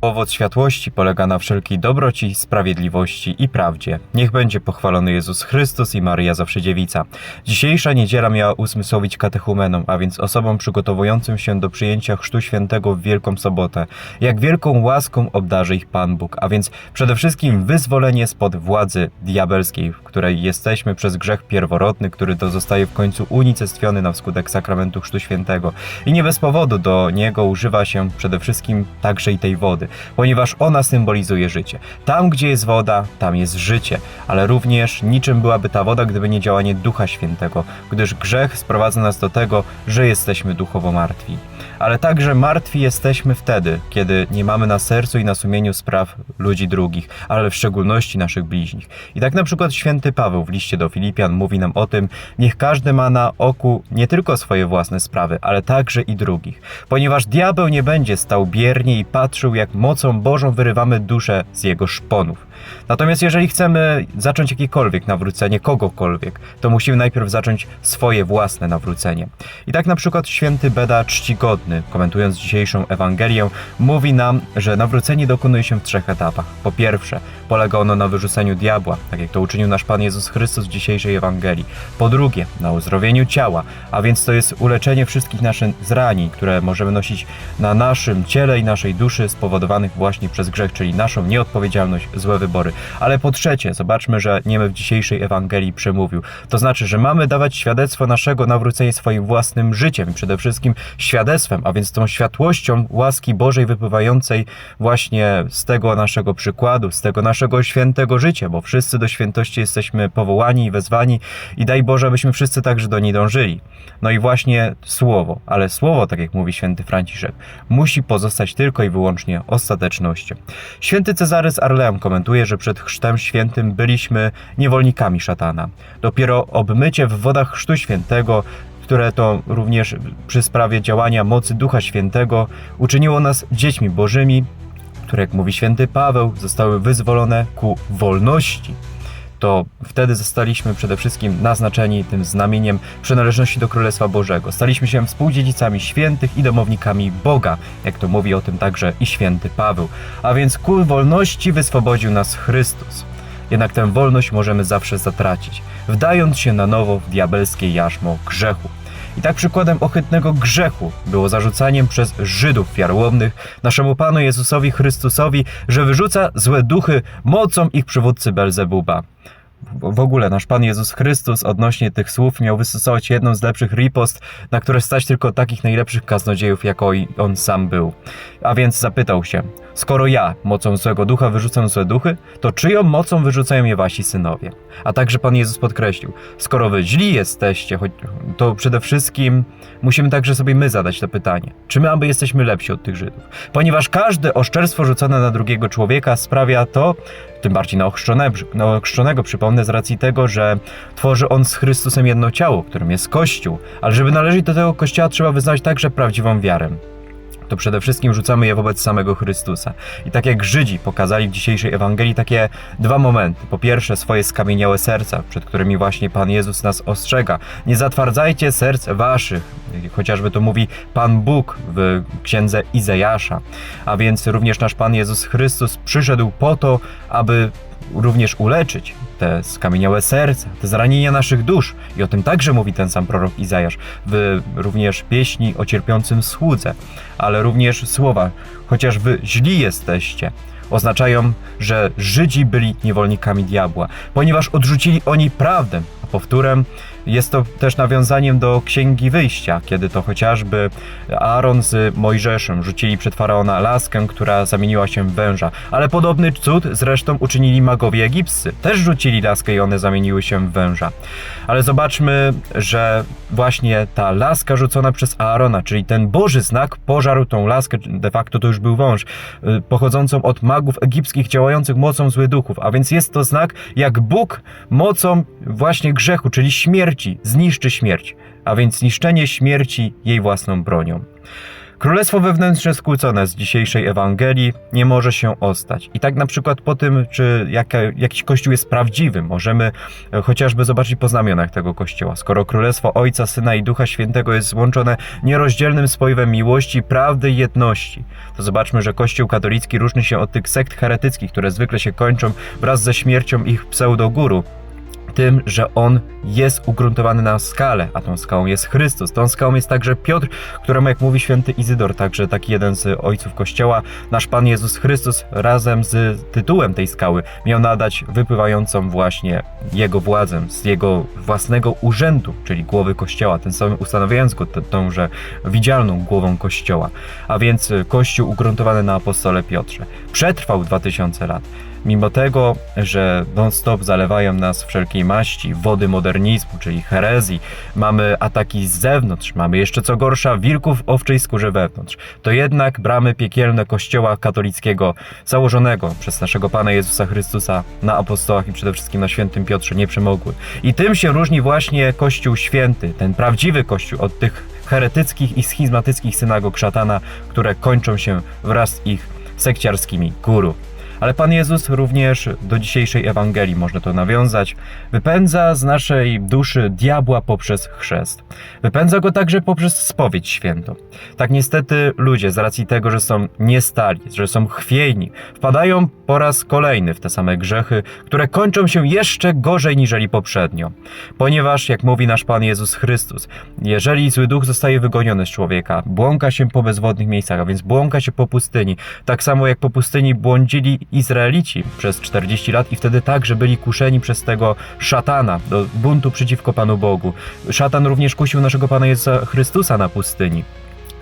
Owoc światłości polega na wszelkiej dobroci, sprawiedliwości i prawdzie. Niech będzie pochwalony Jezus Chrystus i Maryja Zawsze Dziewica. Dzisiejsza niedziela miała usmysłowić katechumenom, a więc osobom przygotowującym się do przyjęcia Chrztu Świętego w Wielką Sobotę. Jak wielką łaską obdarzy ich Pan Bóg, a więc przede wszystkim wyzwolenie spod władzy diabelskiej, w której jesteśmy przez grzech pierworodny, który to zostaje w końcu unicestwiony na skutek sakramentu Chrztu Świętego. I nie bez powodu do niego używa się przede wszystkim także i tej wody, ponieważ ona symbolizuje życie. Tam, gdzie jest woda, tam jest życie, ale również niczym byłaby ta woda, gdyby nie działanie Ducha Świętego, gdyż grzech sprowadza nas do tego, że jesteśmy duchowo martwi. Ale także martwi jesteśmy wtedy, kiedy nie mamy na sercu i na sumieniu spraw ludzi drugich, ale w szczególności naszych bliźnich. I tak na przykład święty Paweł w liście do Filipian mówi nam o tym, niech każdy ma na oku nie tylko swoje własne sprawy, ale także i drugich. Ponieważ diabeł nie będzie stał biernie i patrzył, jak mocą Bożą wyrywamy duszę z jego szponów. Natomiast jeżeli chcemy zacząć jakiekolwiek nawrócenie kogokolwiek, to musimy najpierw zacząć swoje własne nawrócenie. I tak na przykład święty Beda Komentując dzisiejszą Ewangelię, mówi nam, że nawrócenie dokonuje się w trzech etapach. Po pierwsze, polega ono na wyrzuceniu diabła, tak jak to uczynił nasz Pan Jezus Chrystus w dzisiejszej Ewangelii. Po drugie, na uzdrowieniu ciała, a więc to jest uleczenie wszystkich naszych zranień, które możemy nosić na naszym ciele i naszej duszy spowodowanych właśnie przez grzech, czyli naszą nieodpowiedzialność, złe wybory. Ale po trzecie, zobaczmy, że Niemy w dzisiejszej Ewangelii przemówił. To znaczy, że mamy dawać świadectwo naszego nawrócenia swoim własnym życiem, przede wszystkim świadectwem, a więc tą światłością łaski Bożej wypływającej właśnie z tego naszego przykładu, z tego naszego świętego życia, bo wszyscy do świętości jesteśmy powołani i wezwani i daj Boże, abyśmy wszyscy także do niej dążyli. No i właśnie słowo, ale słowo, tak jak mówi święty Franciszek, musi pozostać tylko i wyłącznie ostatecznością. Święty Cezary z Arleam komentuje, że przed chrztem świętym byliśmy niewolnikami szatana. Dopiero obmycie w wodach chrztu świętego które to również przy sprawie działania mocy Ducha Świętego uczyniło nas dziećmi bożymi, które, jak mówi święty Paweł, zostały wyzwolone ku wolności. To wtedy zostaliśmy przede wszystkim naznaczeni tym znamieniem przynależności do Królestwa Bożego. Staliśmy się współdziedzicami świętych i domownikami Boga, jak to mówi o tym także i święty Paweł. A więc ku wolności wyswobodził nas Chrystus. Jednak tę wolność możemy zawsze zatracić, wdając się na nowo w diabelskie jarzmo grzechu. I tak przykładem ohydnego grzechu było zarzucaniem przez Żydów wiarłomnych naszemu Panu Jezusowi Chrystusowi, że wyrzuca złe duchy mocą ich przywódcy Belzebuba. W ogóle nasz Pan Jezus Chrystus odnośnie tych słów miał wystosować jedną z lepszych ripost, na które stać tylko takich najlepszych kaznodziejów, jako i on sam był. A więc zapytał się, skoro ja mocą złego ducha wyrzucam złe duchy, to czyją mocą wyrzucają je wasi synowie? A także Pan Jezus podkreślił, skoro wy źli jesteście, to przede wszystkim musimy także sobie my zadać to pytanie, czy my aby jesteśmy lepsi od tych Żydów? Ponieważ każde oszczerstwo rzucone na drugiego człowieka sprawia to, tym bardziej na ochrzczone, na ochrzczonego, przypomnę, z racji tego, że tworzy on z Chrystusem jedno ciało, którym jest Kościół, ale żeby należeć do tego Kościoła trzeba wyznać także prawdziwą wiarę to przede wszystkim rzucamy je wobec samego Chrystusa. I tak jak Żydzi pokazali w dzisiejszej Ewangelii takie dwa momenty. Po pierwsze, swoje skamieniałe serca, przed którymi właśnie Pan Jezus nas ostrzega. Nie zatwardzajcie serc waszych, chociażby to mówi Pan Bóg w księdze Izajasza. A więc również nasz Pan Jezus Chrystus przyszedł po to, aby również uleczyć te skamieniałe serca, te zranienia naszych dusz. I o tym także mówi ten sam prorok Izajasz w również pieśni o cierpiącym słudze, ale również słowa, chociaż wy źli jesteście, oznaczają, że Żydzi byli niewolnikami diabła, ponieważ odrzucili oni prawdę. Powtórem jest to też nawiązaniem do Księgi Wyjścia, kiedy to chociażby Aaron z Mojżeszem rzucili przed faraona laskę, która zamieniła się w węża. Ale podobny cud zresztą uczynili magowie egipscy. Też rzucili laskę i one zamieniły się w węża. Ale zobaczmy, że właśnie ta laska rzucona przez Aarona, czyli ten Boży znak, pożarł tą laskę, de facto to już był wąż, y, pochodzącą od magów egipskich działających mocą złych duchów. A więc jest to znak, jak Bóg mocą właśnie grzechu, czyli śmierci, zniszczy śmierć. A więc zniszczenie śmierci jej własną bronią. Królestwo wewnętrzne skłócone z dzisiejszej Ewangelii nie może się ostać. I tak na przykład po tym, czy jaka, jakiś kościół jest prawdziwy, możemy e, chociażby zobaczyć po znamionach tego kościoła. Skoro Królestwo Ojca, Syna i Ducha Świętego jest złączone nierozdzielnym spojwem miłości, prawdy i jedności, to zobaczmy, że Kościół katolicki różni się od tych sekt heretyckich, które zwykle się kończą wraz ze śmiercią ich pseudoguru tym, że on jest ugruntowany na skalę, a tą skałą jest Chrystus. Tą skałą jest także Piotr, któremu, jak mówi święty Izydor, także taki jeden z ojców Kościoła, nasz Pan Jezus Chrystus razem z tytułem tej skały miał nadać wypływającą właśnie jego władzę z jego własnego urzędu, czyli głowy Kościoła, tym samym ustanawiając go tąże widzialną głową Kościoła. A więc Kościół ugruntowany na apostole Piotrze. Przetrwał 2000 lat. Mimo tego, że non-stop zalewają nas wszelkiej maści, wody modernizmu, czyli herezji, mamy ataki z zewnątrz, mamy jeszcze co gorsza wilków w owczej skórze wewnątrz, to jednak bramy piekielne Kościoła katolickiego założonego przez naszego Pana Jezusa Chrystusa na apostołach i przede wszystkim na świętym Piotrze nie przemogły. I tym się różni właśnie Kościół święty, ten prawdziwy Kościół od tych heretyckich i schizmatyckich synagog szatana, które kończą się wraz z ich sekciarskimi guru. Ale Pan Jezus również do dzisiejszej Ewangelii, można to nawiązać, wypędza z naszej duszy diabła poprzez chrzest. Wypędza go także poprzez spowiedź świętą. Tak niestety ludzie z racji tego, że są niestali, że są chwiejni, wpadają po raz kolejny w te same grzechy, które kończą się jeszcze gorzej niżeli poprzednio. Ponieważ, jak mówi nasz Pan Jezus Chrystus, jeżeli zły duch zostaje wygoniony z człowieka, błąka się po bezwodnych miejscach, a więc błąka się po pustyni, tak samo jak po pustyni błądzili Izraelici przez 40 lat i wtedy także byli kuszeni przez tego szatana do buntu przeciwko Panu Bogu. Szatan również kusił naszego Pana Jezusa Chrystusa na pustyni.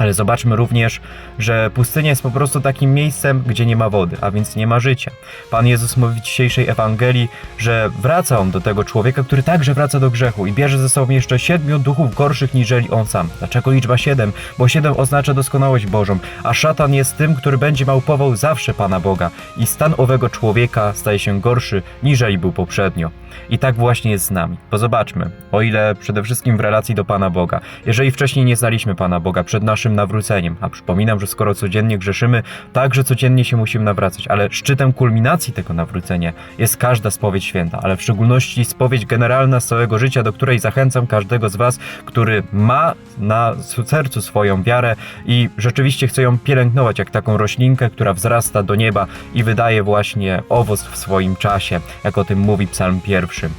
Ale zobaczmy również, że pustynia jest po prostu takim miejscem, gdzie nie ma wody, a więc nie ma życia. Pan Jezus mówi w dzisiejszej Ewangelii, że wraca on do tego człowieka, który także wraca do grzechu i bierze ze sobą jeszcze siedmiu duchów gorszych niżeli on sam. Dlaczego liczba siedem? Bo siedem oznacza doskonałość Bożą, a szatan jest tym, który będzie małpował zawsze Pana Boga i stan owego człowieka staje się gorszy niżeli był poprzednio. I tak właśnie jest z nami. Bo zobaczmy, o ile przede wszystkim w relacji do Pana Boga, jeżeli wcześniej nie znaliśmy Pana Boga przed naszym nawróceniem, a przypominam, że skoro codziennie grzeszymy, także codziennie się musimy nawracać, ale szczytem kulminacji tego nawrócenia jest każda spowiedź święta, ale w szczególności spowiedź generalna z całego życia, do której zachęcam każdego z Was, który ma na sercu swoją wiarę i rzeczywiście chce ją pielęgnować jak taką roślinkę, która wzrasta do nieba i wydaje właśnie owoc w swoim czasie, jak o tym mówi Psalm pierwszy.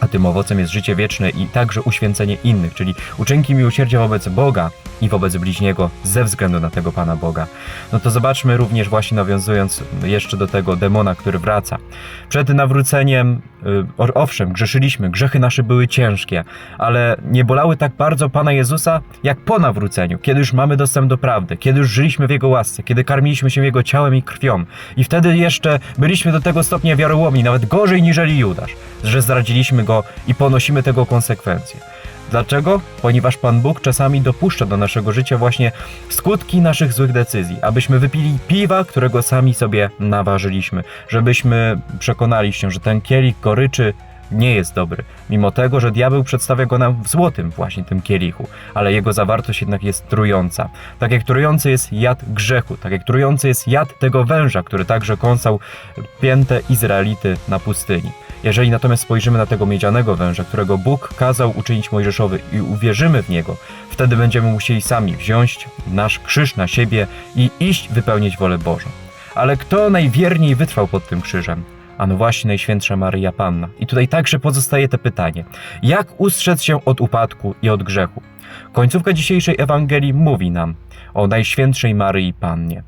A tym owocem jest życie wieczne i także uświęcenie innych, czyli uczynki miłosierdzia wobec Boga i wobec bliźniego ze względu na tego Pana Boga. No to zobaczmy również właśnie nawiązując jeszcze do tego demona, który wraca. Przed nawróceniem, owszem, grzeszyliśmy, grzechy nasze były ciężkie, ale nie bolały tak bardzo Pana Jezusa, jak po nawróceniu, kiedy już mamy dostęp do prawdy, kiedy już żyliśmy w Jego łasce, kiedy karmiliśmy się Jego ciałem i krwią. I wtedy jeszcze byliśmy do tego stopnia wiarołomni, nawet gorzej niżeli Judasz, że zdradziliśmy Go i ponosimy tego konsekwencje. Dlaczego? Ponieważ Pan Bóg czasami dopuszcza do naszego życia właśnie skutki naszych złych decyzji, abyśmy wypili piwa, którego sami sobie naważyliśmy, żebyśmy przekonali się, że ten kielich goryczy nie jest dobry, mimo tego, że diabeł przedstawia go nam w złotym właśnie tym kielichu, ale jego zawartość jednak jest trująca. Tak jak trujący jest jad grzechu, tak jak trujący jest jad tego węża, który także kąsał pięte Izraelity na pustyni. Jeżeli natomiast spojrzymy na tego miedzianego węża, którego Bóg kazał uczynić Mojżeszowy i uwierzymy w niego, wtedy będziemy musieli sami wziąć nasz krzyż na siebie i iść wypełnić wolę Bożą. Ale kto najwierniej wytrwał pod tym krzyżem? A no właśnie Najświętsza Maryja Panna. I tutaj także pozostaje to pytanie. Jak ustrzec się od upadku i od grzechu? Końcówka dzisiejszej Ewangelii mówi nam o Najświętszej Maryi Pannie.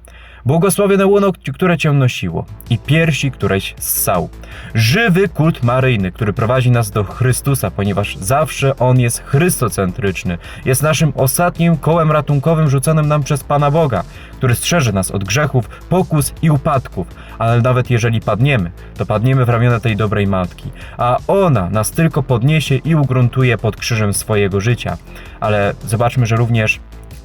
Błogosławione łono, które cię nosiło i piersi, któreś ssał. Żywy kult maryjny, który prowadzi nas do Chrystusa, ponieważ zawsze On jest chrystocentryczny. Jest naszym ostatnim kołem ratunkowym rzuconym nam przez Pana Boga, który strzeże nas od grzechów, pokus i upadków. Ale nawet jeżeli padniemy, to padniemy w ramiona tej dobrej matki, a ona nas tylko podniesie i ugruntuje pod krzyżem swojego życia. Ale zobaczmy, że również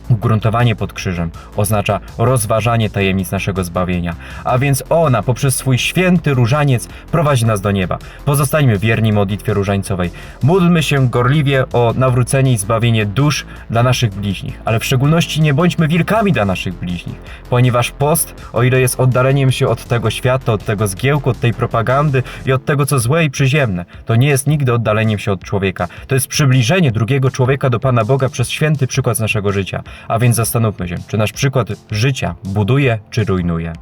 Ugruntowanie pod krzyżem oznacza rozważanie tajemnic naszego zbawienia, a więc ona poprzez swój święty różaniec prowadzi nas do nieba. Pozostańmy wierni modlitwie różańcowej. Módlmy się gorliwie o nawrócenie i zbawienie dusz dla naszych bliźnich, ale w szczególności nie bądźmy wilkami dla naszych bliźnich, ponieważ post, o ile jest oddaleniem się od tego świata, od tego zgiełku, od tej propagandy i od tego, co złe i przyziemne, to nie jest nigdy oddaleniem się od człowieka. To jest przybliżenie drugiego człowieka do Pana Boga przez święty przykład z naszego życia. A więc zastanówmy się, czy nasz przykład życia buduje czy rujnuje.